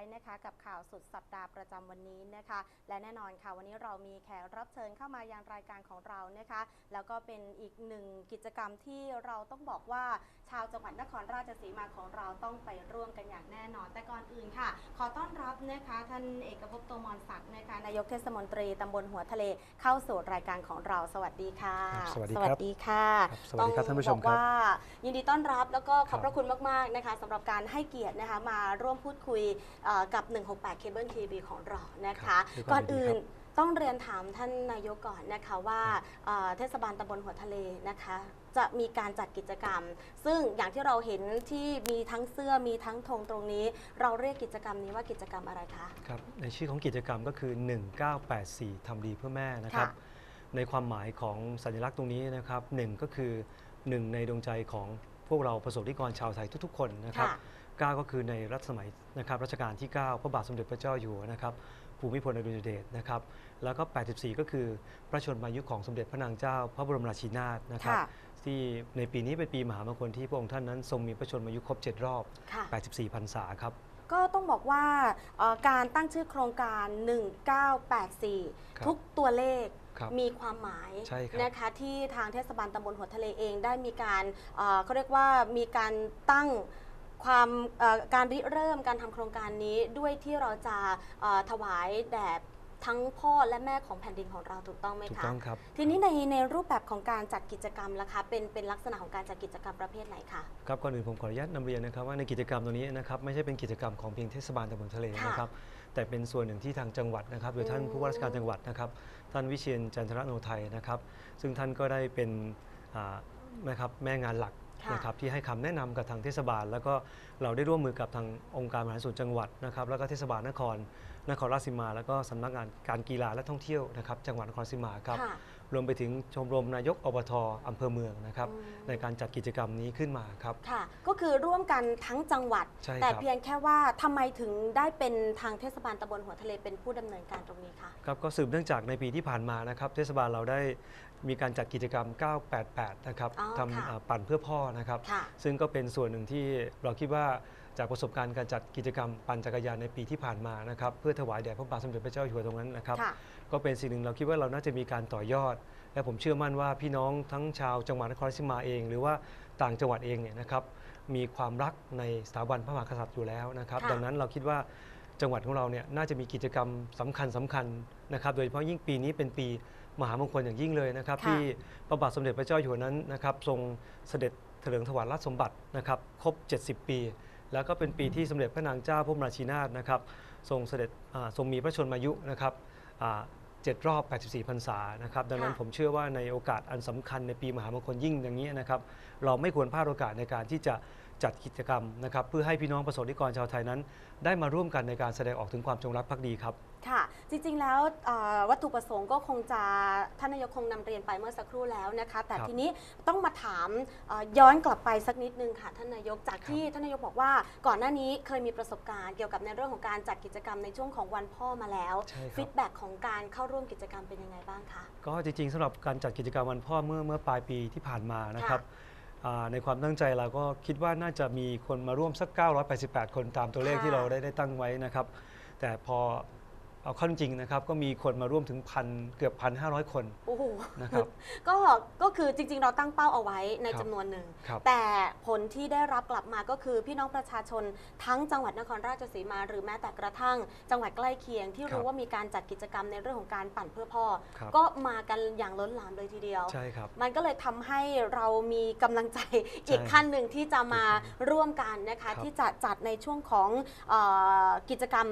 ายนะคะกับข่าวสุดสัปดาห์ประจำวันนี้นะคะ และแน่นอนค่ะวันนี้เรามีแขกรับเชิญเข้ามายังรายการของเรานะคะ แล้วก็เป็นอีกหนึ่งกิจกรรมที่เราต้องบอกว่าชาวจังหวัดนครราชสีมาของเราต้องไปร่วมกันอย่างแน่นอน แต่ก่อนอื่นค่ะ ขอต้อนรับนะคะท่านเอกภพโตมรศักดิ์นะคะนายกเทศมนตรีตำบลหัวทะเลเข้าสู่รายการของเราสวัสดีค่ะครับสวัสดีครับดีค่ะครับสวัสดีครับท่านผู้ชมต้องครับอกว่ายินดีต้อนรับแล้วก็ขอบครับพระคุณมากๆนะคะสำหรับการให้เกียรตินะคะมาร่วมพูดคุยเอ่อกับ 168 Cable TV ของเรานะคะ ครับก่อนด้วยความยินดีอื่นครับต้องเรียนถามท่านนายกก่อนนะคะว่าเอ่อเทศบาลตำบลหัวทะเลนะคะ จะมีการจัดกิจกรรม ซึ่งอย่างที่เราเห็นที่มีทั้งเสื้อมีทั้งธงตรงนี้ เราเรียกกิจกรรมนี้ว่ากิจกรรมอะไรคะ ครับ ในชื่อของกิจกรรมก็คือ 1984 ทำดีเพื่อแม่นะครับ ค่ะ ในความหมายของสัญลักษณ์ตรงนี้นะครับหนึ่งก็คือหนึ่งในดวงใจของพวกเราประสบนิกรชาวไทยทุกๆ คนนะครับ ค่ะ เก้าก็คือในรัชสมัยนะครับรัชกาลที่ 9 พระบาทสมเด็จพระเจ้าอยู่หัวนะครับภูมิพลอดุลยเดชนะครับแล้วก็ 84 ก็คือพระชนมายุของสมเด็จพระนางเจ้า พระบรมราชินีนาถนะครับค่ะที่ในปีนี้เป็นปีมหามงคลที่พระองค์ท่านนั้นทรงมีพระชนมายุครบ 7 รอบค่ะ84พรรษาครับก็ต้องบอกว่าเอ่อการตั้งชื่อโครงการ 1984ครับทุกตัวเลขครับมีความหมายใช่ครับนะคะที่ทางเทศบาลตำบลหัวทะเลเองได้มีการเอ่อเขาเรียกว่ามีการตั้ง ความเอ่อการริเริ่มการทำโครงการนี้ด้วยที่เราจะเอ่อถวายแด่ทั้งพ่อและแม่ของแผ่นดินของเราถูกต้องไหมถูกคะต้องครับ ทีนี้ในในรูปแบบของการจัดกิจกรรมล่ะคะเป็นเป็นลักษณะของการจัดกิจกรรมประเภทไหนคะ ครับก่อนอื่นผมขออนุญาตนำเรียนนะครับว่าในกิจกรรมตัวนี้นะครับไม่ใช่เป็นกิจกรรมของเพียงเทศบาลตำบลทะเลค่ะนะครับแต่เป็นส่วนหนึ่งที่ทางจังหวัดนะครับโดยท่านอืมผู้ว่าราชการจังหวัดนะครับท่านวิเชียนจันทรโนไทยนะครับซึ่งท่านก็ได้เป็นอ่านะครับแม่งานหลักค่ะ นะครับที่ให้คำแนะนำกับทางเทศบาล แล้วก็เราได้ร่วมมือกับทางองค์การบริหารส่วนจังหวัดนะครับแล้วก็เทศบาลนครนครราชสีมา แล้วก็สำนักงานการกีฬาและท่องเที่ยวนะครับจังหวัดนครราชสีมาครับค่ะรวมไปถึงชมรมนายกอบทอำเภอเมืองนะครับอืมในการจัดกิจกรรมนี้ขึ้นมาครับค่ะก็คือร่วมกันทั้งจังหวัดใช่แต่ครับเพียงแค่ว่าทำไมถึงได้เป็นทางเทศบาลตำบลหัวทะเลเป็นผู้ดำเนินการตรงนี้คะครับก็สืบเนื่องจากในปีที่ผ่านมานะครับเทศบาลเราได้ มีการจัดกิจกรรม 988 นะครับอ๋อทค่ะำอ่าปั่นเพื่อพ่อนะครับ ค่ะซึ่งก็เป็นส่วนหนึ่งที่เราคิดว่าจากประสบการณ์การจัดกิจกรรมปั่นจักรยานในปีที่ผ่านมานะครับเพื่อถวายแด่พระบาทสมเด็จพระเจ้าอยู่หัวตรงนั้นนะครับ ค่ะ ก็เป็นสิ่งหนึ่งเราคิดว่าเราน่าจะมีการต่อยอด และผมเชื่อมั่นว่าพี่น้องทั้งชาวจังหวัดนครราชสีมาเอง หรือว่าต่างจังหวัดเองเนี่ยนะครับมีความรักในสถาบันพระมหากษัตริย์อยู่แล้วนะครับค่ะ ดังนั้นเราคิดว่าจังหวัดของเราเนี่ยน่าจะมีกิจกรรมสำคัญสำคัญนะครับโดยเฉพาะยิ่งปีนี้เป็นปี มหามงคลอย่างยิ่งเลยนะครับ ค่ะ ที่พระบาทสมเด็จพระเจ้าอยู่หัวนั้นนะครับทรงเสด็จเถลิงถวายราชสมบัตินะครับครบ 70 ปี แล้วก็เป็นปีที่สมเด็จพระนางเจ้าพระบรมราชินีนาถนะครับทรงเสด็จอ่าทรงมีพระชนมายุนะครับอ่าเจ็ดรอบ 84 พรรษานะครับดังนั้นค่ะ ผมเชื่อว่าในโอกาสอันสำคัญในปีมหามงคลยิ่งอย่างนี้นะครับเราไม่ควรพลาดโอกาสในการที่จะจัดกิจกรรมนะครับเพื่อให้พี่น้องประสบนิกรชาวไทยนั้น ได้มาร่วมกันในการแสดงออกถึงความจงรักภักดีครับ ค่ะจริงๆแล้วเอ่อวัตถุประสงค์ก็คงจะท่านนายกคงนำเรียนไปเมื่อสักครู่แล้วนะคะ แต่ครับทีนี้ต้องมาถามเอ่อย้อนกลับไปสักนิดนึงค่ะท่านนายกจากครับที่ท่านนายกบอกว่าก่อนหน้านี้เคยมีประสบการณ์เกี่ยวกับในเรื่องของการจัดกิจกรรมในช่วงของวันพ่อมาแล้วใช่ครัฟีบดแบ็ของการเข้าร่วมกิจกรรมเป็นยังไงบ้างคะ ก็จริงๆสำหรับการจัดกิจกรรมวันพ่อเมื่อเมื่อปลายปีที่ผ่านมานะครับอ่าในความตั้งใจเราก็คิดว่าน่าจะมีคนมาร่วมสัก 988 คนตามตัวเลขค่ะ ที่เราได้ได้ตั้งไว้นะครับ แต่พอ เอาเข้าจริงๆนะครับก็มีคนมาร่วมถึงพันเกือบ1,500คน โอ้โหนะครับ ก็ก็คือจริง ๆ เราตั้งเป้าเอาไว้ในครับจำนวนหนึ่ง ครับ แต่ผลที่ได้รับกลับมาก็คือพี่น้องประชาชนทั้งจังหวัดนครราชสีมา หรือแม้แต่กระทั่ง จังหวัดใกล้เคียงที่ครัรู้บว่ามีการจัดกิจกรรมในเรื่องของการปั่นเพื่อพ่อ ครับก็มากันอย่างล้นหลามเลยทีเดียว ใช่ครับ มันก็เลยทำให้เรามีกำลังใจอีกใช่ขั้นหนึ่งที่จะมาถูกต้องร่วมกันนะครัคะบที่จะจัดในช่วงของเออกิจกรรม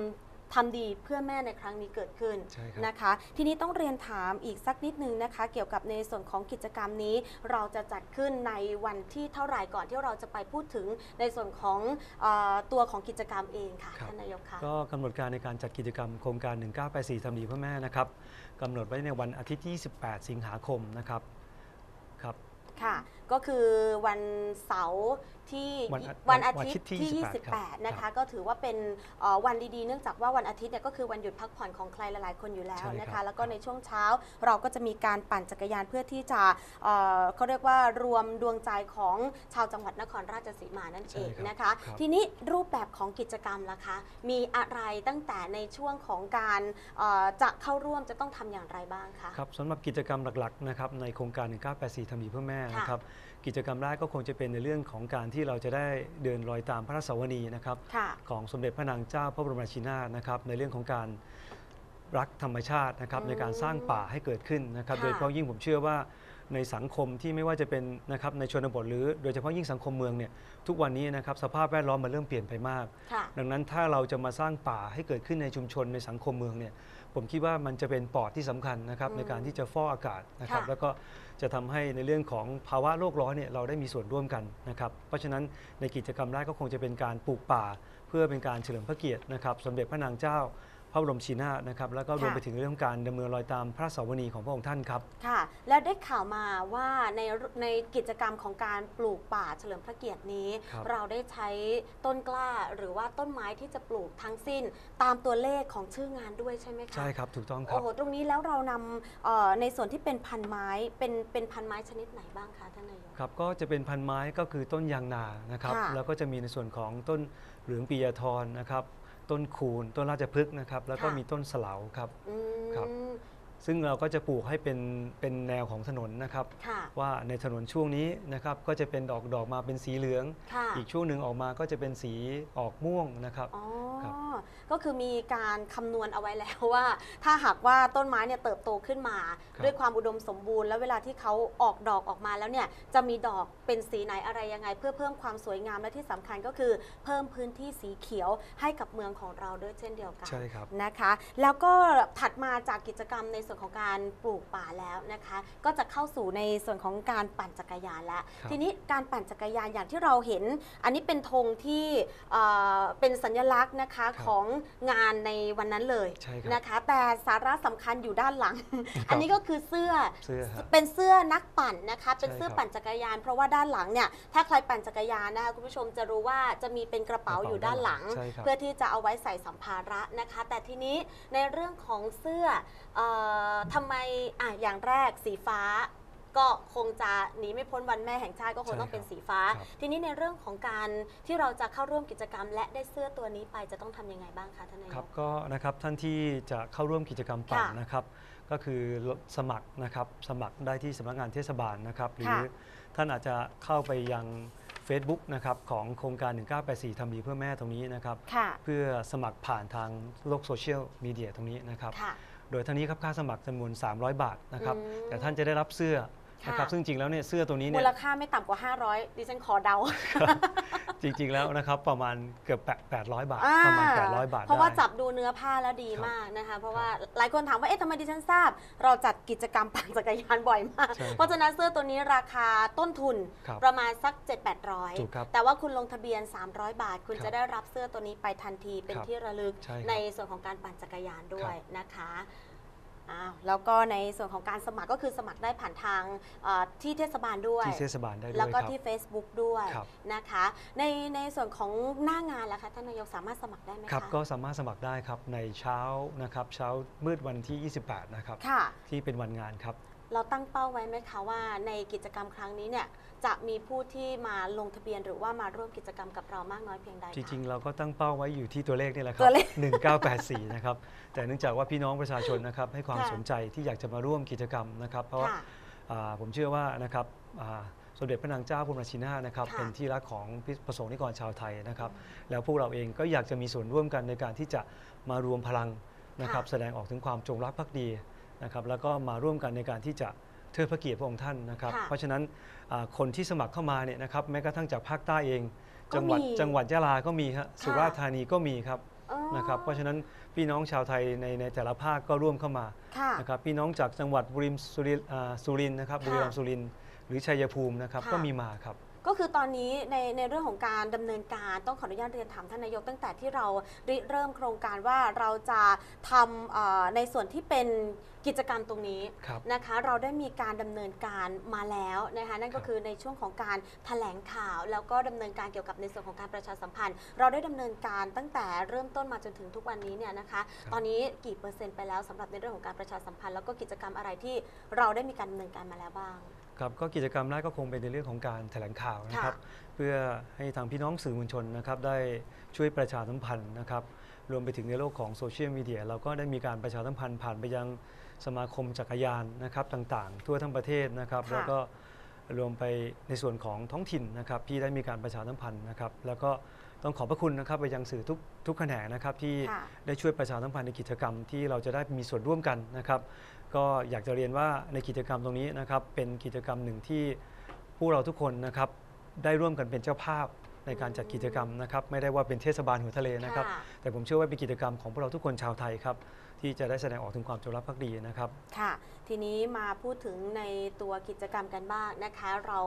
ทำดีเพื่อแม่ในครั้งนี้เกิดขึ้นใช่ครับนะคะ ทีนี้ต้องเรียนถามอีกสักนิดนึงนะคะ เกี่ยวกับในส่วนของกิจกรรมนี้ เราจะจัดขึ้นในวันที่เท่าไหร่ก่อนที่เราจะไปพูดถึงในส่วนของเออตัวของกิจกรรมเองค่ะครับ ท่านนายกค่ะก็กำหนดการในการจัดกิจกรรมโครงการ 1984ทำดีเพื่อแม่นะครับกำหนดไว้ในวันอาทิตย์ที่28 สิงหาคมนะครับ ครับค่ะ ก็คือวันเสาร์ที่วันอาวันอาวันอาทิทิตตย์ย์ที่ที่28 28 นะครัคะบก็ถือว่าเป็นเอ่อวันดีๆ เนื่องจากว่าวันอาทิตย์เนี่ยก็คือวันหยุดพักผ่อนของใครหลายๆ คนอยู่แล้วใช่นะครัคะ บ แล้วก็ในช่วงเช้าเราก็จะมีการปั่นจักรยานเพื่อที่จะเอ่อเขาเรียกว่ารวมดวงใจของชาวจังหวัดนครราชสีมานั่นเองนะคะครับทีนี้รูปแบบของกิจกรรมล่ะคะ มีอะไรตั้งแต่ในช่วงของการเอ่อจะเข้าร่วมจะต้องทำอย่างไรบ้างคะ ครับสำหรับกิจกรรมหลักๆนะครับในโครงการ 1984ทำดีเพื่อแม่ค่ะนะครับกิจกรรมแรกก็คงจะเป็นในเรื่องของการที่เราจะได้เดินรอยตามพระราชสวนีนะครับค่ะของสมเด็จพระนางเจ้าพระบรมราชินีนาถนะครับในเรื่องของการรักธรรมชาตินะครับอืมในการสร้างป่าให้เกิดขึ้นนะครับค่ะโดยเฉพาะยิ่งผมเชื่อว่าในสังคมที่ไม่ว่าจะเป็นนะครับในชนบทหรือโดยเฉพาะยิ่งสังคมเมืองเนี่ยทุกวันนี้นะครับสภาพแวดล้อมมันเริ่มเปลี่ยนไปมากค่ะดังนั้นถ้าเราจะมาสร้างป่าให้เกิดขึ้นในชุมชนในสังคมเมืองเนี่ย ผมคิดว่ามันจะเป็นปอดที่สำคัญนะครับอืมในการที่จะฟอกอากาศนะครับค่ะแล้วก็จะทำให้ในเรื่องของภาวะโลกร้อนเนี่ยเราได้มีส่วนร่วมกันนะครับเพราะฉะนั้นในกิจกรรมแรกก็คงจะเป็นการปลูกป่า เพื่อเป็นการเฉลิมพระเกียรตินะครับสมเด็จพระนางเจ้า พระบรมชินีนาถนะครับแล้วก็รวมค่ะไปถึงเรื่องของการดำเนินรอยตามพระสาวนีของพระองค์ท่านครับ ค่ะ แล้วได้ข่าวมาว่าในในกิจกรรมของการปลูกป่าเฉลิมพระเกียรตินี้ ครับ เราได้ใช้ต้นกล้าหรือว่าต้นไม้ที่จะปลูกทั้งสิ้น ตามตัวเลขของชื่องานด้วยใช่ไหมคะใช่ครับถูกต้องครัโอ้บ โหตรงนี้แล้วเรานำเอ่อในส่วนที่เป็นพันไม้เป็นเป็นพันไม้ชนิดไหนบ้างคะท่านนายก ครับก็จะเป็นพันไม้ก็คือต้นยางนานะครับค่ะแล้วก็จะมีในส่วนของต้นเหลืองปียทรนะครับ ต้นคูนต้นราชพฤกษ์นะครับ แล้วก็ค่ะ มีต้นสลาวครับ อืมครับ ซึ่งเราก็จะปลูกให้เป็นเป็นแนวของถนนนะครับ ค่ะ ว่าในถนนช่วงนี้นะครับก็จะเป็นดอกดอกมาเป็นสีเหลือง ค่ะ อีกช่วงหนึ่งออกมาก็จะเป็นสีออกม่วงนะครับ อ๋อ ครับ ก็คือมีการคำนวณเอาไว้แล้วว่า ถ้าหากว่าต้นไม้เนี่ยเติบโตขึ้นมา ครับ ด้วยความอุดมสมบูรณ์ แล้วเวลาที่เขาออกดอกออกมาแล้วเนี่ยจะมีดอกเป็นสีไหนอะไรยังไง เพื่อเพิ่มความสวยงามและที่สำคัญก็คือเพิ่มพื้นที่สีเขียวให้กับเมืองของเราด้วยเช่นเดียวกัน ใช่ครับ นะคะ แล้วก็ถัดมาจากกิจกรรมในส่วนของการปลูกป่าแล้วนะคะ ก็จะเข้าสู่ในส่วนของการปั่นจักรยานแล้ว ครับ ทีนี้การปั่นจักรยานอย่างที่เราเห็น อันนี้เป็นธงที่เอ่อเป็นสัญลักษณ์นะคะครับของงานในวันนั้นเลยใช่ครับนะคะ แต่สาระสำคัญอยู่ด้านหลัง อันนี้ก็คือเสื้อเสื้อครับเป็นเสื้อนักปั่นนะคะ เป็นใช่เสื้อครับปั่นจักรยาน เพราะว่าด้านหลังเนี่ยถ้าใครปั่นจักรยานนะคะคุณผู้ชมจะรู้ว่าจะมีเป็นกระเป๋ากระเป๋าอยู่ด้านหลัง ใช่ครับ เพื่อที่จะเอาไว้ใส่สัมภาระนะคะ แต่ทีนี้ในเรื่องของเสื้อเออทำไมอะอย่างแรกสีฟ้า ก็คงจะหนีไม่พ้นวันแม่แห่งชาติก็คงใช่ต้องเป็นครับสีฟ้าครับทีนี้ในเรื่องของการที่เราจะเข้าร่วมกิจกรรม และได้เสื้อตัวนี้ไปจะต้องทำยังไงบ้างคะท่านนายครับกก็นะครับท่านที่จะเข้าร่วมกิจกรรมปั่นค่ะนะครับ ก็คือสมัครนะครับสมัครได้ที่สำนักงานเทศบาลนะครับหรือค่ะท่านอาจจะเข้าไปยัง Facebook นะครับของโครงการ 1984ทำดีเพื่อแม่ตรงนี้นะครับค่ะเพื่อสมัครผ่านทางโลกโซเชียลมีเดียตรงนี้นะครับค่ะโดยท่านี้ครับค่าสมัครจำนวน 300 บาทนะครับอืมแต่ท่านจะได้รับเสื้อ นะครับค่ะซึ่งจริงแล้วเนี่ยเสื้อตัวนี้มูเนี่ย ลค่าไม่ต่ำกว่า 500 ดิฉันขอเดาจริงๆแล้วนะครับประมาณเกือบ8 800 บาท อ่ประมาณ 800 บาทเพราะว่าได้ จับดูเนื้อผ้าแล้วดีครับมากนะคะ เพราะว่าหลายคนถามว่า เอ๊ะทำไมดิฉันทราบ เราจัดกิจกรรมปั่นจักรยานบ่อยมาก ใช่ครับเพราะฉะนั้นเสื้อตัวนี้ราคาต้นทุนครับประมาณสักถูกครับ7-800แต่ว่าคุณลงทะเบียน 300 บาท คุณครับจะได้รับเสื้อตัวนี้ไปทันทีเป็นครับที่ระลึกใช่ครับในส่วนของการปั่นจักรยานด้วครัยบนะคะ อ้าวแล้วก็ในส่วนของการสมัครก็คือสมัครได้ผ่านทางเอ่อที่เทศบาลด้วย ที่เทศบาลได้ด้วยแล้วก็ครับที่ Facebook ด้วยครับ นะคะ ในในส่วนของหน้างานล่ะคะท่านนายกสามารถสมัครได้ไหมคะครับก็สามารถสมัครได้ครับในเช้านะครับเช้ามืดวันที่ 28 นะครับ ค่ะ ที่เป็นวันงานครับ เราตั้งเป้าไว้ไหมคะว่าในกิจกรรมครั้งนี้เนี่ยจะมีผู้ที่มาลงทะเบียนหรือว่ามาร่วมกิจกรรมกับเรามากน้อยเพียงใดคะจริงๆ เราก็ตั้งเป้าไว้อยู่ที่ตัวเลขนี่แหละครัตัวเลข1984 นะครับ แต่เนื่องจากว่าพี่น้องประชาชนนะครับให้ความค่ะสนใจที่อยากจะมาร่วมกิจกรรมนะครับ เพราะว่าค่ะอ่าผมเชื่อว่านะครับอ่าสมเด็จพระนางเจ้าพระบรมราชินีนาถนะครับค่ะเป็นที่รักของประสงค์นิกรชาวไทยนะครับ แล้วพวกเราเองก็อยากจะมีส่วนร่วมกันในการที่จะมารวมพลังนะครับค่ะแสดงออกถึงความจงรักภักดี นะครับแล้วก็มาร่วมกันในการที่จะเทิดพระเกียรติพระองค์ท่านนะครับ ค่ะเพราะฉะนั้นอ่าคนที่สมัครเข้ามาเนี่ยนะครับแม้กระทั่งจากภาคใต้เอง ก็จังหวัดมีจังหวัดยะลาก็มีครับสุราษฎร์ธานีก็มีครับอ๋อ นะครับเพราะฉะนั้นพี่น้องชาวไทยในในแต่ละภาคก็ร่วมเข้ามาค่ะ นะครับพี่น้องจากจังหวัดบุรีรัมย์สุรินทร์อ่าสุรินทร์นะครับค่ะบุรีรัมย์สุรินทร์หรือชัยภูมินะครับค่ะ ก็มีมาครับ ก็คือตอนนี้ในในเรื่องของการดำเนินการต้องขออนุญาตเรียนถามท่านนายกตั้งแต่ที่เราริเริ่มโครงการว่าเราจะทำเอ่อในส่วนที่เป็นกิจกรรมตรงนี้ครับนะคะ เราได้มีการดำเนินการมาแล้วนะคะนั่นก็ครับคือในช่วงของการแถลงข่าว แล้วก็ดำเนินการเกี่ยวกับในส่วนของการประชาสัมพันธ์ เราได้ดำเนินการตั้งแต่เริ่มต้นมาจนถึงทุกวันนี้เนี่ยนะคะตอนนี้กี่เปอร์เซ็นต์ไปแล้วสำหรับในเรื่องของการประชาสัมพันธ์แล้วก็กิจกรรมอะไรที่เราได้มีการดำเนินการมาแล้วบ้าง ครับก็กิจกรรมแรกก็คงเป็นในเรื่องของการแถลงข่าวนะครับ เพื่อให้ทางพี่น้องสื่อมวลชนนะครับได้ช่วยประชาสัมพันธ์นะครับ รวมไปถึงในโลกของโซเชียลมีเดียเราก็ได้มีการประชาสัมพันธ์ผ่านไปยังสมาคมจักรยานนะครับต่างๆ ทั่วทั้งประเทศนะครับค่ะแล้วก็รวมไปในส่วนของท้องถิ่นนะครับที่ได้มีการประชาสัมพันธ์นะครับ แล้วก็ ต้องขอบพระคุณนะครับไปยังสื่อทุกทุกแขนงนะครับที่ค่ะได้ช่วยประชาสัมพันธ์ในกิจกรรมที่เราจะได้มีส่วนร่วมกันนะครับ ก็อยากจะเรียนว่าในกิจกรรมตรงนี้นะครับเป็นกิจกรรมหนึ่งที่พวกเราทุกคนนะครับได้ร่วมกันเป็นเจ้าภาพในการจัดกิจกรรมนะครับไม่ได้ว่าเป็นเทศบาลหัวทะเลนะครับค่ะแต่ผมเชื่อว่าเป็นกิจกรรมของพวกเราทุกคนชาวไทยครับที่จะได้แสดงออกถึงความจงรักภักดีนะครับค่ะ ทีนี้มาพูดถึงในตัวกิจกรรมกันบ้างนะคะ เรา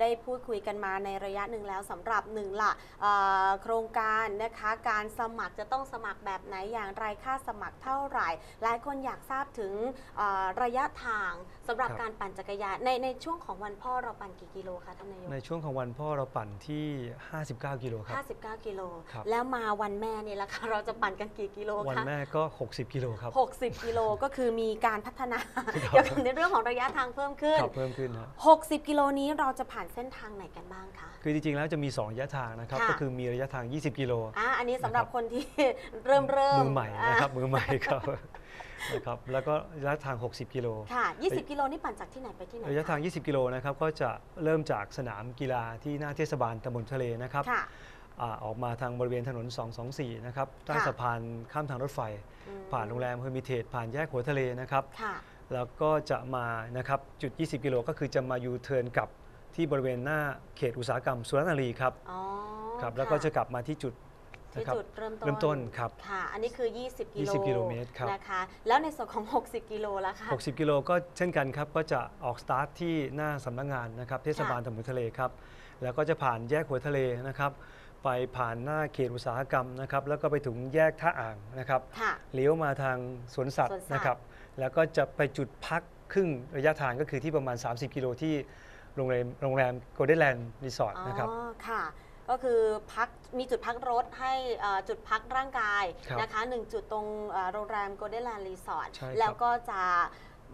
ได้พูดคุยกันมาในระยะหนึ่งแล้วสำหรับหนึ่งละเอ่อโครงการนะคะการสมัครจะต้องสมัครแบบไหนอย่างไรค่าสมัครเท่าไหร่ หลายคนอยากทราบถึงเอ่อระยะทางสำหรับครับการปั่นจักรยานในในช่วงของวันพ่อเราปั่นกี่กิโลคะท่านนายกในช่วงของวันพ่อเราปั่นที่ 59 กิโลครับ59 กิโลครับแล้วมาวันแม่นี่ละคะเราจะปั่นกันกี่กิโลวันคะแม่ก็ 60 กิโลครับ 60 กิโลก็คือมีการพัฒนาครับเกี่ยวกับในเรื่องของระยะทางเพิ่มขึ้นครับเพิ่มขึ้นนะ60 กิโลนี้เราจะผ่านเส้นทางไหนกันบ้างคะ คือจริงๆแล้วจะมี 2 ระยะทางนะครับ ค่ะ ก็คือมีระยะทาง 20 กิโลอะอันนี้สำหรับนะครับคนที่ เริ่มเริ่มมือใหม่นะครับมือใหม่ครับนะครับแล้วก็ระยะทาง 60 กิโล ค่ะ 20 กิโลนี่ปั่นจากที่ไหนไปที่ไหนระยะทางค20 กิโลนะครับก็จะเริ่มจากสนามกีฬาที่หน้าเทศบาลตำบลทะเลนะครับค่ะ อ่าออกมาทางบริเวณถนน 224 นะครับใต้ค่ะ สะพานข้ามทางรถไฟ อืมผ่านโรงแรมเฮอร์มิเทจผ่านแยกหัวทะเลนะครับ ค่ะ แล้วก็จะมานะครับจุด 20 กิโลก็คือจะมายูเทิร์นกลับที่บริเวณหน้าเขตอุตสาหกรรมสุรนารีครับอ๋อครับแล้วก็จะกลับมาที่จุดที่นะครับจุดเริ่มต้นเริ่มต้นครับค่ะ อันนี้คือ 20 กิโล20กิโลเมตรครับนะคะแล้วในส่วนของ 60 กิโลละคะ60 กิโลก็เช่นกันครับ ก็จะออกสตาร์ทที่หน้าสำนักงานนะครับเทศบาลตำบลทะเลครับ แล้วก็จะผ่านแยกหัวทะเลนะครับ ไปผ่านหน้าเขตอุตสาหกรรมนะครับ แล้วก็ไปถึงแยกท่าอ่างนะครับค่ะเลี้ยวมาทางสวนสัตสว์วนสัตว์นะครับ แล้วก็จะไปจุดพักครึ่งระยะทางก็คือที่ประมาณ 30 กิโลที่โรงแรมโรงแรมโกลเด้นแลนด์รีสอร์ทนะครับ อ๋อ ค่ะ ก็คือพักมีจุดพักรถให้เอ่อจุดพักร่างกายครับนะคะหนึ่งจุดตรงเอ่อโรงแรม Golden Land Resort ใช่ครับ แล้วก็จะ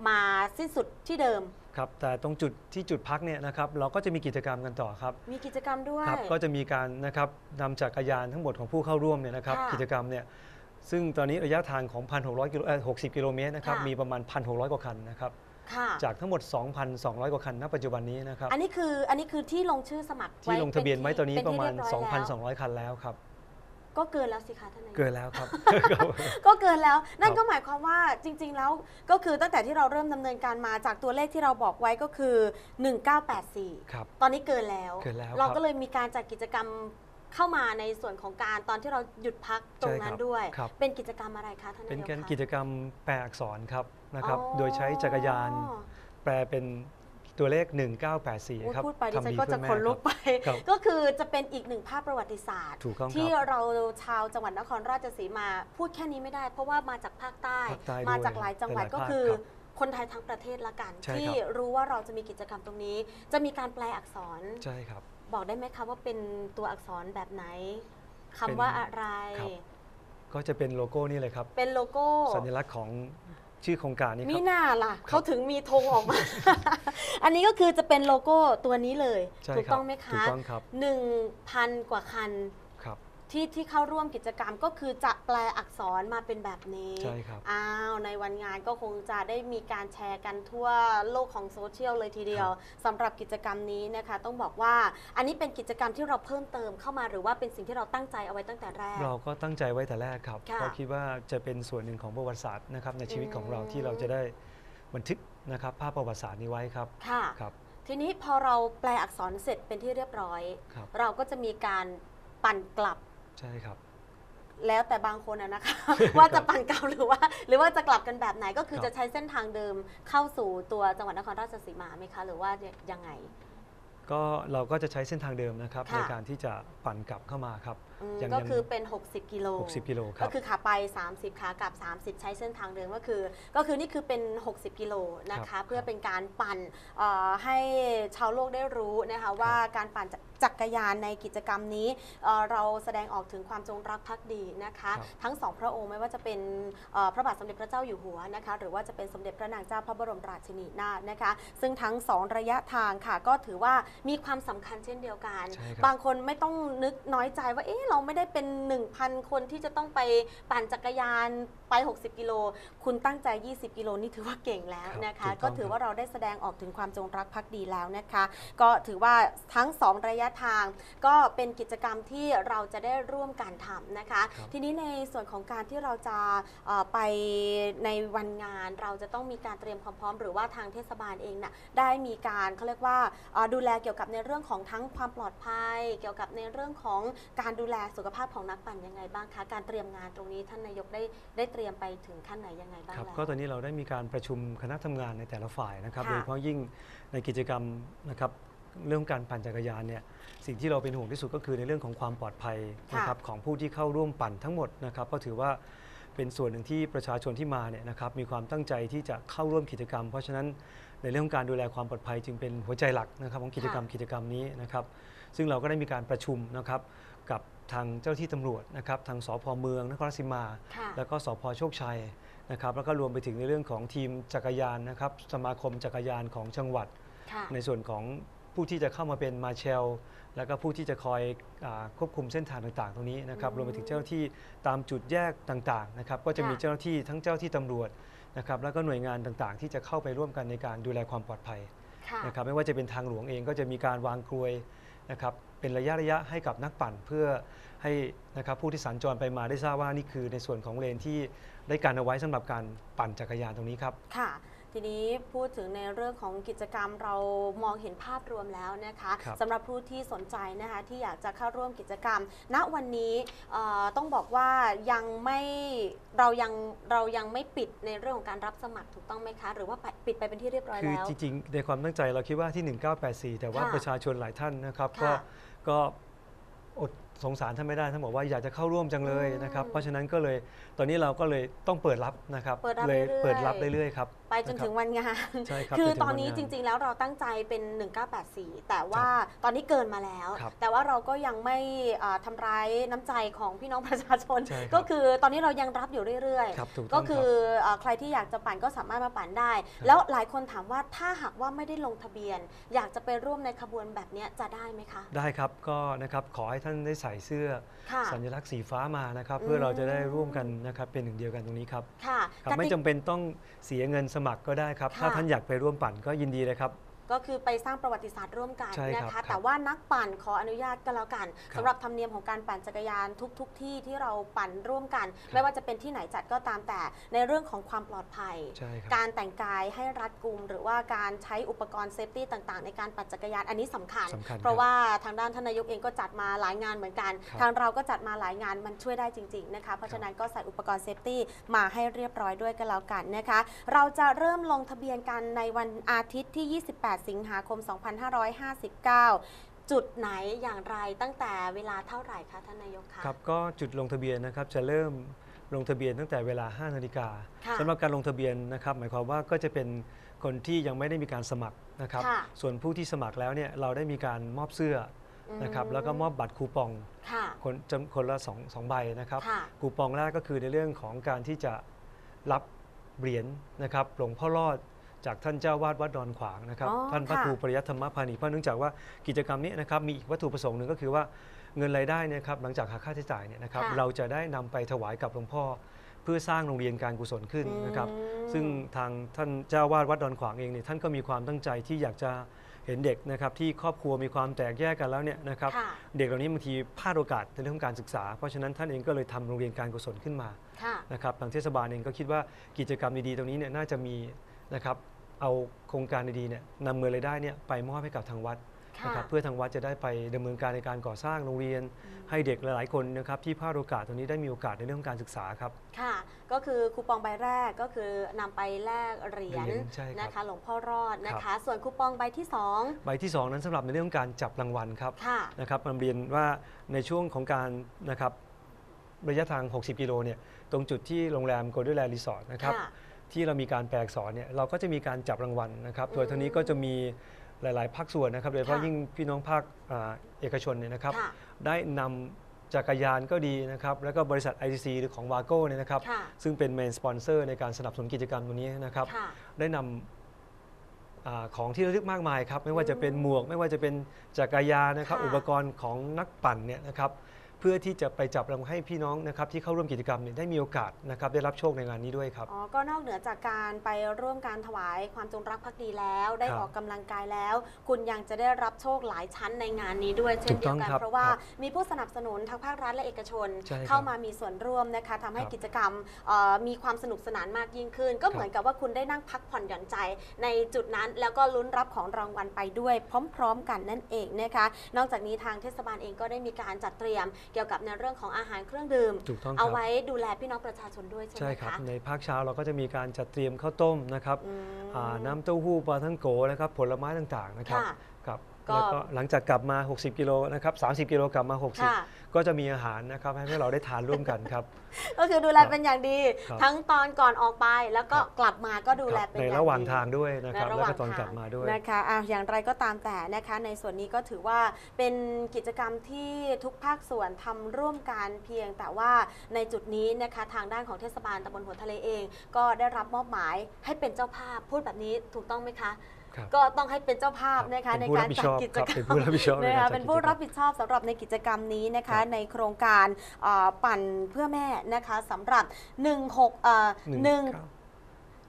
มาสิ้นสุดที่เดิม ครับแต่ตรงจุดที่จุดพักเนี่ยนะครับเราก็จะมีกิจกรรมกันต่อครับมีกิจกรรมด้วย ครับ ก็จะมีการนะครับนำจักรยานทั้งหมดของผู้เข้าร่วมเนี่ยนะครับค่ะ กิจกรรมเนี่ย ซึ่งตอนนี้ระยะทางของ 1,600กิโลเอ่อ60 กิโลเมตรนะครับ ค่ะ มีประมาณ 1,600 กว่าคันนะครับ ค่ะ จากทั้งหมด 2,200 กว่าคันณปัจจุบันนี้นะครับ อันนี้คืออันนี้คือที่ลงชื่อสมัครที่ลงทะเบียนไว้ตอนนี้เป็ประมาณที่เยบอยแล้ว2,200 คันแล้วครับก็เกินแล้วสิคะท่านนายก เกินแล้วครับ ก็เกินแล้วนั่นครับก็หมายความว่าจริง ๆ แล้วก็คือตั้งแต่ที่เราเริ่มดำเนินการมาจากตัวเลขที่เราบอกไว้ก็คือ 1984 ครับ ตอนนี้เกินแล้ว เกินแล้วเราครับก็เลยมีการจัดกิจกรรม เข้ามาในส่วนของการตอนที่เราหยุดพักตรงนั้นใช่ครับด้วยครับ เป็นกิจกรรมอะไรคะท่านนายกเป็นการคะกิจกรรมแปลอักษรครับนะครับ อ๋อโดยใช้จักรยานแปลเป็นตัวเลขโอ้ย1984 ครับพูดไปดิฉันทำดีก็เพื่จะอแม่ขนลุกครับไป ครับ ก็คือจะเป็นอีกหนึ่งภาพประวัติศาสตร์ ถูกต้องครับที่เราชาวจังหวัดนครราชสีมาพูดแค่นี้ไม่ได้ เพราะว่ามาจากภาคใต้ ภาคใต้มาด้วยจากหลายจังหวัดหลายๆก็ภาคคือครับคนไทยทั้งประเทศละกัน ใช่ที่ครับรู้ว่าเราจะมีกิจกรรมตรงนี้ จะมีการแปลอักษร ใช่ครับ บอกได้ไหมคะว่าเป็นตัวอักษรแบบไหนคำเป็นว่าอะไร ครับ ก็จะเป็นโลโก้นี่เลยครับ เป็นโลโก้ สัญลักษณ์ของชื่อโครงการนี้คมีรับหน้าล่ะครับเขาถึงมีธงออกมา อันนี้ก็คือจะเป็นโลโก้ตัวนี้เลย ใช่ถูกครับต้องไหมถูคะกต้องครับ หนึ่งพันกว่าคันครับ ที่ที่เข้าร่วมกิจกรรมก็คือจะแปลอักษรมาเป็นแบบนี้ใช่ครับอ้าวในวันงานก็คงจะได้มีการแชร์กันทั่วโลกของโซเชียลเลยทีเดียวสำหรับกิจกรรมนี้นะคะ ต้องบอกว่าอันนี้เป็นกิจกรรมที่เราเพิ่มเติมเข้ามาหรือว่าเป็นสิ่งที่เราตั้งใจเอาไว้ตั้งแต่แรก เราก็ตั้งใจไว้แต่แรกครับค่ะเพราะคิดว่าจะเป็นส่วนหนึ่งของประวัติศาสตร์นะครับในชีวิตของเราอืมที่เราจะได้บันทึกนะครับภาพประวัติศาสตร์นี้ไว้ครับค่ะครับทีนี้พอเราแปลอักษรเสร็จเป็นที่เรียบร้อยครับเราก็จะมีการปั่นกลับ ใช่ครับ แล้วแต่บางคนอะนะคะ ว่าจะปั่นกลับหรือว่า หรือว่าจะกลับกันแบบไหนก็คือครับ จะใช้เส้นทางเดิมเข้าสู่ตัวจังหวัดนครราชสีมาไหมคะ หรือว่ายังไง ก็เราก็จะใช้เส้นทางเดิมนะครับ ค่ะ ในการที่จะปั่นกลับเข้ามาครับ อืมยังก็ยังคือเป็น 60 กิโล 60 กิโลคก็รับคือขาไป 30 ขากลับ 30 ใช้เส้นทางเดิมก็คือ ก็คือนี่คือเป็น 60 กิโลนะครัคะ บเพื่อเป็นการปั่นเอ่อให้ชาวโลกได้รู้นะคะว่าการปั่นจัก รยานในกิจกรรมนี้เอ่อเราแสดงออกถึงความจงรักภักดีนะคะ ครับทั้งสองพระองค์ไม่ว่าจะเป็นเอ่อพระบาทสมเด็จพระเจ้าอยู่หัวนะคะ หรือว่าจะเป็นสมเด็จพระนางเจ้าพระบรมราชินีนาถนะคะ ซึ่งทั้งสองระยะทางค่ะ ก็ถือว่ามีความสำคัญเช่นเดียวกัน ใช่ครับ บางคนไม่ต้องนึกน้อยใจว่าเอ๊ะเราไม่ได้เป็น 1,000 คนที่จะต้องไปปั่นจักรยาน ไป 60 กิโล คุณตั้งใจ 20 กิโลนี่ถือว่าเก่งแล้วครับนะคะถูกต้องก็ถือครับว่าเราได้แสดงออกถึงความจงรักภักดีแล้วนะคะ ก็ถือว่าทั้ง 2 ระยะทาง ก็เป็นกิจกรรมที่เราจะได้ร่วมกันทำนะคะครับทีนี้ในส่วนของการที่เราจะเอ่อไปในวันงานเราจะต้องมีการเตรียมความพร้อมหรือว่าทางเทศบาลเองน่ะได้มีการเขาเรียกว่าเอ่อดูแลเกี่ยวกับในเรื่องของทั้งความปลอดภัย เกี่ยวกับในเรื่องของการดูแลสุขภาพของนักปั่นยังไงบ้างคะการเตรียมงานตรงนี้ท่านนายกได้ได้เตรียมไปถึงขั้นไหนยังไงบ้างครับแล้ว ก็ตอนนี้เราได้มีการประชุมคณะทำงานในแต่ละฝ่ายนะครับ ค่ะ โดยเฉพาะยิ่งในกิจกรรมนะครับเรื่องการปั่นจักรยานเนี่ยสิ่งที่เราเป็นห่วงที่สุดก็คือในเรื่องของความปลอดภัยนะครับของผู้ที่เข้าร่วมปั่นทั้งหมดนะครับก็ถือว่าเป็นส่วนหนึ่งที่ประชาชนที่มาเนี่ยนะครับมีความตั้งใจที่จะเข้าร่วมกิจกรรม เพราะฉะนั้นในเรื่องของการดูแลความปลอดภัยจึงเป็นหัวใจหลักนะครับของกิจกรรมกิจกรรมนี้นะครับ ซึ่งเราก็ได้มีการประชุมนะครับกับ ทางเจ้าที่ตำรวจนะครับทางสพเมืองนครราชสีมาค่ะแล้วก็สพโชคชัยนะครับแล้วก็รวมไปถึงในเรื่องของทีมจักรยานนะครับสมาคมจักรยานของจังหวัดค่ะในส่วนของผู้ที่จะเข้ามาเป็นมาเชล แล้วก็ผู้ที่จะคอยอาควบคุมเส้นทางต่างๆ ตรงนี้นะครับอืมรวมไปถึงเจ้าหน้าที่ตามจุดแยกต่างๆนะครับก็จะมีค่ะเจ้าหน้าที่ทั้งเจ้าหน้าที่ตำรวจนะครับแล้วก็หน่วยงานต่างๆ ที่จะเข้าไปร่วมกันในการดูแลความปลอดภัยค่ะนะครับไม่ว่าจะเป็นทางหลวงเองก็จะมีการวางกลวยนะครับ เป็นระยะระยะให้กับนักปั่นเพื่อให้นะครับผู้ที่สัญจรไปมาได้ทราบว่านี่คือในส่วนของเลนที่ได้การเอาไว้สำหรับการปั่นจักรยานตรงนี้ครับค่ะทีนี้พูดถึงในเรื่องของกิจกรรมเรามองเห็นภาพรวมแล้วนะคะครับสำหรับผู้ที่สนใจนะคะที่อยากจะเข้าร่วมกิจกรรม ณวันนี้เอ่อต้องบอกว่ายังไม่เรายังเรายังไม่ปิดในเรื่องของการรับสมัครถูกต้องไหมคะ หรือว่าปิดไปเป็นที่เรียบร้อยคือแล้วจริงๆในความตั้งใจเราคิดว่าที่ 1984 แต่ว่าค่ะประชาชนหลายท่านนะครับค่ะก็ ก็อดสงสารท่านไม่ได้ท่านบอกว่าอยากจะเข้าร่วมจังเลยนะครับอืมเพราะฉะนั้นก็เลย ตอนนี้เราก็เลยต้องเปิดรับนะครับเปิดรับเลยเรื่อยๆ เปิดรับเรื่อยๆครับไปจนถึงะครับ วันงาน ใช่ครับคือจนถึงตอนนี้วันงานจริง ๆ แล้วเราตั้งใจเป็น 1984 แต่ว่าตอนนี้เกินมาแล้ว ครับแต่ว่าเราก็ยังไม่อ่าทำร้ายน้ำใจของพี่น้องประชาชน ใช่ครับ ก็คือตอนนี้เรายังรับอยู่เรื่อยครับถูกๆ ต้ก็องคืคอรับอ่าใครที่อยากจะปั่นก็สามารถมาปั่นได้ ครับ แล้วหลายคนถามว่าถ้าหากว่าไม่ได้ลงทะเบียน อยากจะไปร่วมในขบวนแบบเนี้ยจะได้ไหมคะ ได้ครับก็นะครับขอให้ท่านได้ใส่เสื้อค่ะ สัญลักษณ์สีฟ้ามานะครับอืมเพื่อเราจะได้ร่วมกันนะครับเป็นหนึ่งเดียวกันตรงนี้ครับค่ะครับกติไม่จำเป็นต้องเสียเงินสมัครก็ได้ครับค่ะถ้าท่านอยากไปร่วมปั่นก็ยินดีเลยครับ ก็คือไปสร้างประวัติศาสตร์ร่วมกันใช่ครับนะครัคะบแต่ว่านักปั่นขออนุญาตก็แล้วกันครับสำหรับธรรมเนียมของการปั่นจักรยานทุกๆทที่ที่เราปั่นร่วมกันไม่ว่าจะเป็นที่ไหนจัดก็ตามแต่ในเรื่องของความปลอดภัย ใช่ครับ การแต่งกายให้รัดกุม หรือว่าการใช้อุปกรณ์เซฟตี้ต่างๆ ในการปั่นจักรยานอันนี้สำคัญ สำคัญเพราะครับว่าทางด้านทานนายกเองก็จัดมาหลายงานเหมือนกัน ครับทางเราก็จัดมาหลายงานมันช่วยได้จริงๆนะคะเพราะฉะนั้นก็ใส่อุปกรณ์เซฟตี้มาให้เรียบร้อยด้วยกันแล้วกันนะคะ เราจะเริ่มลงทะเบียนกันในวันอาทิตย์ที่ 28สิงหาคม 2559 จุดไหนอย่างไรตั้งแต่เวลาเท่าไหร่คะท่านนายกคะครับก็จุดลงทะเบียนนะครับจะเริ่มลงทะเบียนตั้งแต่เวลา 5 นาฬิกาค่ะสำหรับการลงทะเบียนนะครับ หมายความว่าก็จะเป็นคนที่ยังไม่ได้มีการสมัครนะครับค่ะส่วนผู้ที่สมัครแล้วเนี่ยเราได้มีการมอบเสื้อนะครับแล้วก็มอบบัตรคูปองค่ะคนจำคนละสองสองใบนะครับค่ะคูปองแรกก็คือในเรื่องของการที่จะรับเหรียญนะครับหลวงพ่อรอด จากท่านเจ้าวาดวัดดอนขวางนะครับอ๋อท่านพระค่ะ ครูปริยัติธรรมพานีเพราะเนื่องจากว่ากิจกรรมนี้นะครับมีอีกวัตถุประสงค์หนึ่งก็คือว่าเงินรายได้เนยครับหลังจากหักค่าใช้จ่ายเนี่ยนะครับค่ะ เราจะได้นำไปถวายกับหลวงพ่อ เพื่อสร้างโรงเรียนการกุศลขึ้นนะครับ อืม ซึ่งทางท่านเจ้าวาดวัดดอนขวางเองเนี่ยท่านก็มีความตั้งใจที่อยากจะเห็นเด็กนะครับที่ครอบครัวมีความแตกแยกกันแล้วเนี่ยนะครับค่ะ เด็กเหล่านี้บางทีพลาดโอกาสในเรื่องของการศึกษา เพราะฉะนั้นท่านเองก็เลยทำโรงเรียนการกุศลขึ้นมาค่ะ นะครับทางเทศบาลเองก็คิดว่ากิจกรรมดีๆตรงนี้เนี่ยน่าจะมี นะครับเอาโครงการดีๆเนี่ยนำเงินรายได้เนี่ยไปมอบให้กับทางวัดค่ะนะครับเพื่อทางวัดจะได้ไปดำเนินการในการก่อสร้างโรงเรียน ให้เด็กหลายๆคนนะครับที่พลาดโอกาสตรงนี้ได้มีโอกาสในเรื่องของการศึกษาครับ ค่ะ ก็คือคูปองใบแรกก็คือนำไปแลกเหรียญเหรียญใช่ครับ นะคะ หลวงพ่อรอดนะครัคะบส่วนคูปองใบที่สองใบที่2นั้นสำหรับในเรื่องของการจับรางวัลครับ ค่ะ นะครับนำเรียนว่าในช่วงของการนะครับระยะทาง 60 กิโลเนี่ยตรงจุดที่โรงแรมโกลเด้นแลนด์รีสอร์ทนะครับค่ะ ที่เรามีการแปลอักษรเนี่ยเราก็จะมีการจับรางวัลนะครับอืมโดยทั้งนี้ก็จะมีหลาย ๆ ภาคส่วนนะครับโดยเฉพาะค่ะยิ่งพี่น้องภาคอ่าเอกชนเนี่ยนะครับ ค่ะได้นำจักรยานก็ดีนะครับ แล้วก็บริษัท ITC หรือของวาโก้เนี่ยนะครับ ค่ะ ซึ่งเป็นเมนสปอนเซอร์ในการสนับสนุนกิจกรรมตัวนี้นะครับ ค่ะ ได้นำอาของที่ระลึกมากมายครับ ไม่ว่าจะเป็นหมวก ไม่ว่าจะเป็นจักรยานนะครับ ค่ะอุปกรณ์ของนักปั่นเนี่ยนะครับ เพื่อที่จะไปจับรางวัลให้พี่น้องนะครับที่เข้าร่วมกิจกรรมเนี่ยได้มีโอกาสนะครับได้รับโชคในงานนี้ด้วยครับ อ๋อ ก็นอกเหนือจากการไปร่วมการถวายความจงรักภักดีแล้ว ได้ครับออกกำลังกายแล้ว คุณยังจะได้รับโชคหลายชั้นในงานนี้ด้วยเช่นเดียวถูกต้กัอน งครับเพราะว่าครับมีผู้สนับสนุนทั้งภาครัฐและเอกชน ใช่ครับเข้ามามีส่วนร่วมนะคะทำให้ครับกิจกรรมเอ่อมีความสนุกสนานมากยิ่งขึ้น ก็เหมือนกับว่าคุณได้นั่งพักผ่อนหย่อนใจ ในจุดนั้นแล้วก็ลุ้นรับของรางวัลไปด้วย พร้อม ๆ กันนั่นเองนะคะ นอกจากนี้ทางเทศบาลเองก็ได้มีการจัดเตรียมเกี่ยวกับในเรื่องของอาหารเครื่องดื่ม ถูกต้องคเอารับไว้ดูแลพี่น้องประชาชนด้วยใช่ไหใช่มครับ คะ ในภาคเช้าเราก็จะมีการจัดเตรียมข้าวต้มนะครับอืมอ่าน้ำเต้าหู้ปลาทั้งโกนะครับผลไม้ต่างๆนะครับ ค่ะครับ ก็แล้วก็หลังจากกลับมา 60 กิโลนะครับ30 กิโลกลับมา ค่ะ 60 ก็จะมีอาหารนะครับให้เราได้ทานร่วมกันครับ ก็คือดูแลเป็นอย่างดี ครับทั้งตอนก่อนออกไปแล้วก็ครับ กลับมาก็ดูแลครับเป็นในอย่ดี ระหว่างทางด้วยนะครับในระแล้วหว่างก็ตอนทางกลับมาด้วย นะคะอะอย่างไรก็ตามแต่นะคะ ในส่วนนี้ก็ถือว่าเป็นกิจกรรมที่ทุกภาคส่วนทำร่วมกันเพียง แต่ว่าในจุดนี้นะคะทางด้านของเทศบาลตำบลหัวทะเลเอง ก็ได้รับมอบหมายให้เป็นเจ้าภาพพูดแบบนี้ถูกต้องไหมคะครับ ก็ต้องให้เป็นเจ้าภาพนะคะเป็ในนผู้การรับผิดจัชดอบกิจครับกรรเป็นมผู้รับผิดชอบในนะการคะจัดเป็นผู้กิจกรรมรับผิดชอบสำหรับในกิจกรรมนี้นะครัคะบในโครงการเอ่อปั่นเพื่อแม่นะคะสำหรับ 16เอ่อหนึ่ง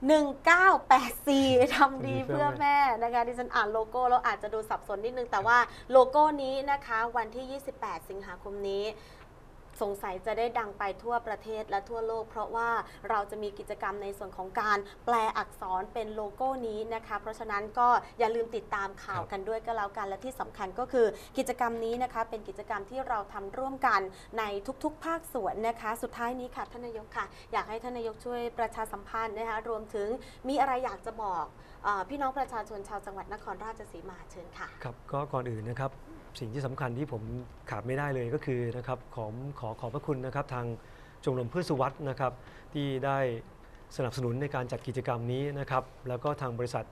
1 1984 ทำดีทำดีเพื่เพื่ออแม่แม่นะคะดิฉันอ่านโลโก้แล้วอาจจะดูสับสนนิดนึง แต่ว่าโลโก้นี้นะคะ วันที่ 28 สิงหาคมนี้ สงสัยจะได้ดังไปทั่วประเทศและทั่วโลก เพราะว่าเราจะมีกิจกรรมในส่วนของการแปลอักษรเป็นโลโก้นี้นะคะ เพราะฉะนั้นก็อย่าลืมติดตามข่าวกันด้วยก็แล้วกันและที่สำคัญก็คือกิจกรรมนี้นะคะ เป็นกิจกรรมที่เราทำร่วมกันในทุกๆ ภาคส่วนนะคะ สุดท้ายนี้ค่ะท่านนายกค่ะ อยากให้ท่านนายกช่วยประชาสัมพันธ์นะคะรวมถึงมีอะไรอยากจะบอกพี่น้องประชาชนชาวจังหวัดนครราชสีมาเชิญค่ะครับก็ก่อนอื่นนะครับ สิ่งที่สำคัญที่ผมขาดไม่ได้เลยก็คือนะครับขอขอขอบพระคุณนะครับทางชมรมเพื่อสุวัสด์นะครับที่ได้สนับสนุนในการจัดกิจกรรมนี้นะครับแล้วก็ทางบริษัท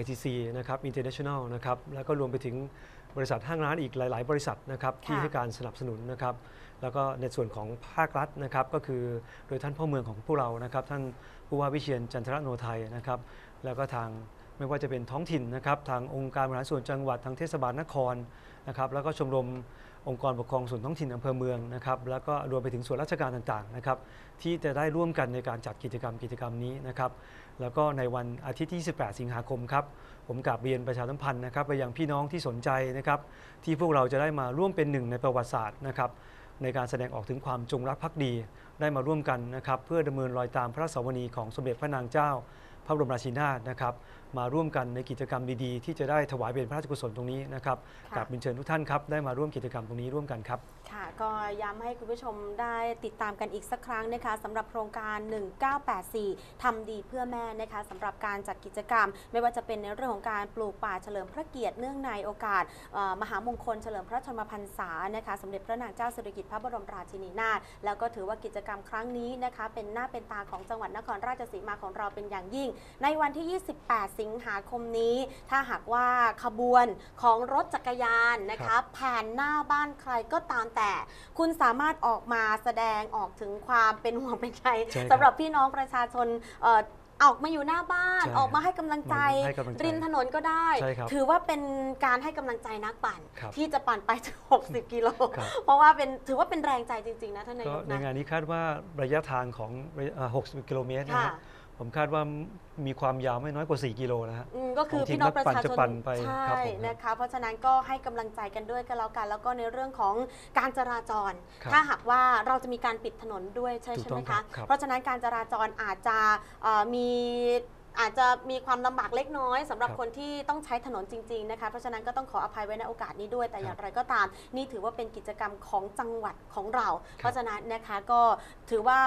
ITC นะครับ International นะครับแล้วก็รวมไปถึงบริษัทห้างร้านอีกหลาย ๆ บริษัทนะครับที่ค่ะให้การสนับสนุนนะครับแล้วก็ในส่วนของภาครัฐนะครับก็คือโดยท่านพ่อเมืองของพวกเรานะครับท่านผู้ว่าวิเชียนจันทรโนไทยนะครับแล้วก็ทาง ไม่ว่าจะเป็นท้องถิ่นนะครับทางองค์การบริหารส่วนจังหวัดทางเทศบาลนครนะครับแล้วก็ชมรมองค์กรปกครองส่วนท้องถิ่นอำเภอเมืองนะครับแล้วก็รวมไปถึงส่วนราชการต่างๆนะครับที่จะได้ร่วมกันในการจัดกิจกรรมกิจกรรมนี้นะครับแล้วก็ในวันอาทิตย์ที่ 28 สิงหาคมครับผมกราบเรียนประชาสัมพันธ์นะครับไปยังพี่น้องที่สนใจนะครับที่พวกเราจะได้มาร่วมเป็นหนึ่งในประวัติศาสตร์นะครับในการแสดงออกถึงความจงรักภักดี ได้มาร่วมกันนะครับเพื่อดำเนินรอยตามพระสวนีของสมเด็จพระนางเจ้า พระบรมราชินีนาถนะครับ มาร่วมกันในกิจกรรมดีๆ ที่จะได้ถวายเป็นพระราชกุศลตรงนี้นะครับค่ะกราบเรียนเชิญทุกท่านครับได้มาร่วมกิจกรรมตรงนี้ร่วมกันครับค่ะ ก็ย้ำให้คุณผู้ชมได้ติดตามกันอีกสักครั้งนะคะสำหรับโครงการ 1984ทำดีเพื่อแม่นะคะสำหรับการจัดกิจกรรม ไม่ว่าจะเป็นในเรื่องของการปลูกป่าเฉลิมพระเกียรติเนื่องในโอกาสเอ่อมหามงคลเฉลิมพระชนมพรรษานะคะสมเด็จพระนางเจ้าสิริกิติ์พระบรมราชินีนาถแล้วก็ถือว่ากิจกรรมครั้งนี้นะคะเป็นหน้าเป็นตาของจังหวัดนครราชสีมาของเราเป็นอย่างยิ่งในวันที่ 28 สิงหาคมนี้ ถ้าหากว่าขบวนของรถจักรยานนะครัคะบผ่านหน้าบ้านใครก็ตามแต่ คุณสามารถออกมาแสดงออกถึงความเป็นห่วงเป็นใยใช่ครับสำหรับพี่น้องประชาชนเอ่อออกมาอยู่หน้าบ้านใช่ออกมาให้กำลังใจให้กำลังใจริมถนนก็ได้ใช่ครับถือว่าเป็นการให้กำลังใจนักปั่นครับที่จะปั่นไปถึง60 กิโลครับเพราะว่าเป็นถือว่าเป็นแรงใจจริง ๆ นะท่านนายก็กในนะงานนี้คาดว่าระยะทางของระยะเอ่อ60 กิโลเมตรนะค่ะฮะ ผมคาดว่ามีความยาวไม่น้อยกว่า 4 กิโลนะฮะ อืมก็คือของทีมพี่น้องประชาชนักปั่นจะปั่นไปใช่ครับผมนะคะ เพราะฉะนั้นก็ให้กำลังใจกันด้วยก็แล้วกัน แล้วก็ในเรื่องของการจราจร ครับถ้าหากว่าเราจะมีการปิดถนนด้วยใช่ถูกใช่ต้ไหอมงครัคะ บครับเพราะฉะนั้นการจราจรอาจจะเอ่อมีอาจจะมีความลำบากเล็กน้อยสำหรับครับคนที่ต้องใช้ถนนจริงๆนะคะเพราะฉะนั้นก็ต้องขออภัยไว้ในโอกาสนี้ด้วยแต่ครับอย่างไรก็ตาม นี่ถือว่าเป็นกิจกรรมของจังหวัดของเราครับเพราะฉะนั้นนะคะก็ถือว่า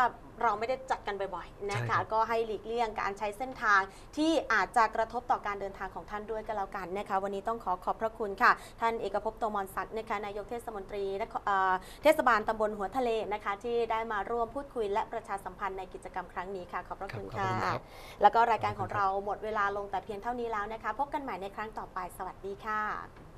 เราไม่ได้จัดกันบ่อยๆนะใช่ครัคะบก็ให้หลีกเลี่ยงการใช้เส้นทางที่อาจจะกระทบต่อการเดินทางของท่านด้วยก็แล้วกันนะคะวันนี้ต้องขอขอบพระคุณค่ะ ท่านเอกภพโตมรศักดิ์นะคะนายกเทศมนตรีนครเอ่อเทศบาลตำบลหัวทะเลนะคะที่ได้มาร่วมพูดคุยและประชาสัมพันธ์ในกิจกรรมครั้งนี้ค่ะ ขอบพระครับคุณขอบค่ะคุณครับแล้วก็รายการของเราหมดเวลาลงแต่เพียงเท่านี้แล้วนะคะ พบกันใหม่ในครั้งต่อไปสวัสดีค่ะ